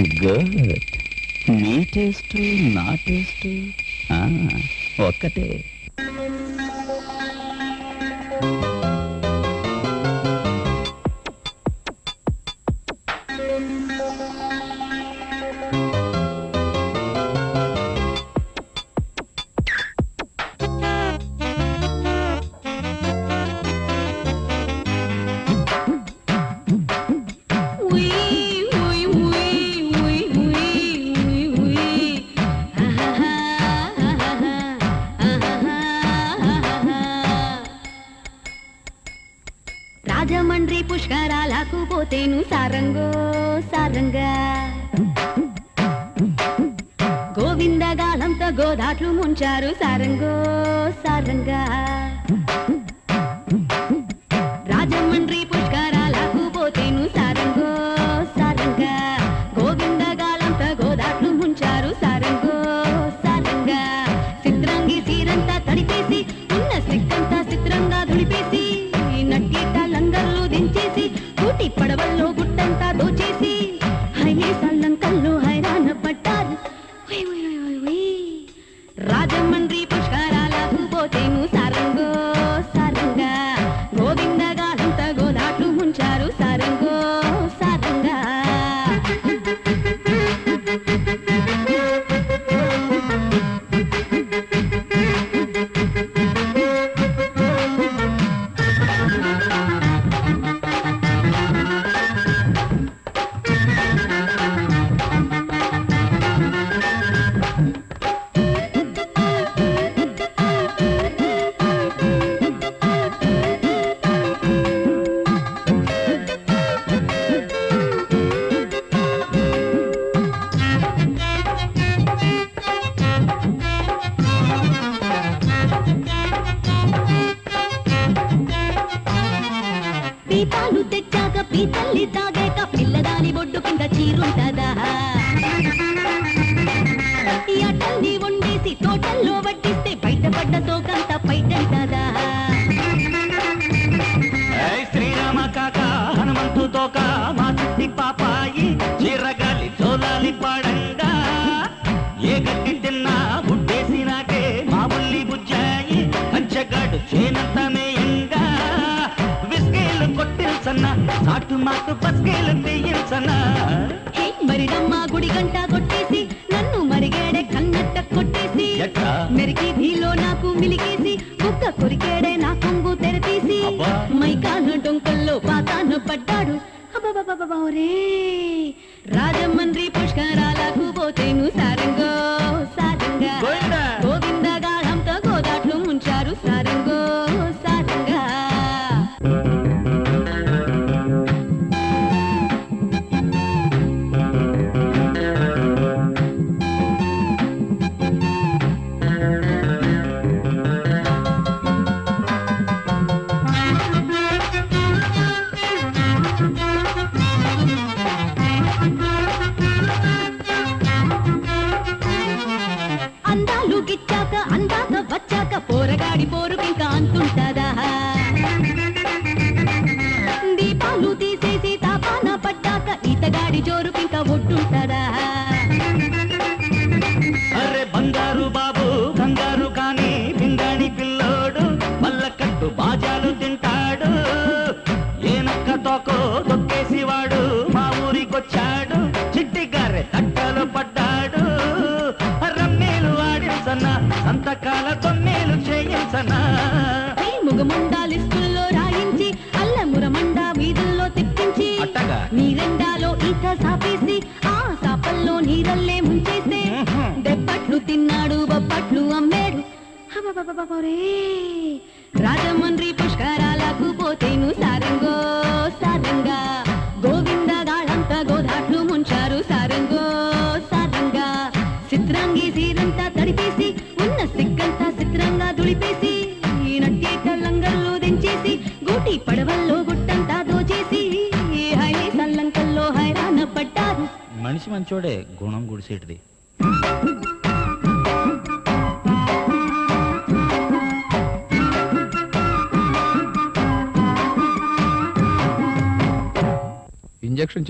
Good నీ taste నా taste ఒక్కటే. రాజమండ్రి పుష్కరాలకు పోతేను సారంగో సారంగా. గోవిందగాలంత గోదాట్లు ముంచారు సారంగో సారంగా. బొడ్డు అటల్ని వండేసి తోటల్లో వడ్డిస్తే బయటపడ్డ పైటంటదా? శ్రీరామ కాక హనుమంతు తోక మా చిట్టి పాపాయి చీరగాలి చోలాలి పాడంగా. ఏ గట్టి తిన్నా గుడ్డేసినాకే మా బుల్లి బుజ్జాయి కంచెగాడు చేనంత మేయంగా. విస్కేలు కొట్టిల్సన్న సాటు మాటు బస్కేలు తీయించన్నా ఎట్లా? మెరికి భీలో నాకు మిలిగేసి కుక్క కొరికేడే నా కొంగు తెరతీసి. మైకాను డొంకల్లో పాతాను పడ్డాడు. రాజమండ్రి పుష్కరాలకు ఈతగాడి జోరుకింక ఒడ్డుంటదా అరే బంగారు బాబు కంగారు కాని పింగాణి పిల్లోడు పల్లకట్టు బాజాలు తింటాడు. ఏనక్క తోకో తొక్కేసి వాడు మా ఊరికొచ్చాడు చిట్టి గారె తట్టలు పడ్డాడు. రమ్మేలు ఆడించన సంతకాల తొమ్మేలు చేయించనా? ఈ ముగముండా లిస్టుల్లో రాయించి అల్లమురమండ వీధుల్లో తిప్పించి అట్టగా? నీరెండాలో ఈత సాపేసి ఆ సాపల్లో నీరల్లే ముంచేస్తే. దెబ్బట్లు తిన్నాడు అమ్మాడు. రాజమండ్రి పుష్కరాలకు పోతేను సారంగో సారంగా గోవిందగాళంతా గోదాట్లు ముంచారు సారంగో సారంగా చిత్రంగి సీరంతా తడిపేసి ఉన్న సిగ్గంతా చిత్రంగా దుడిపేసి ఈ నట్టేట లంగల్లో దించేసి గూటి పడవల్లో మనిషి మంచోడే గుణం గుడిసేటిది. ఇంజక్షన్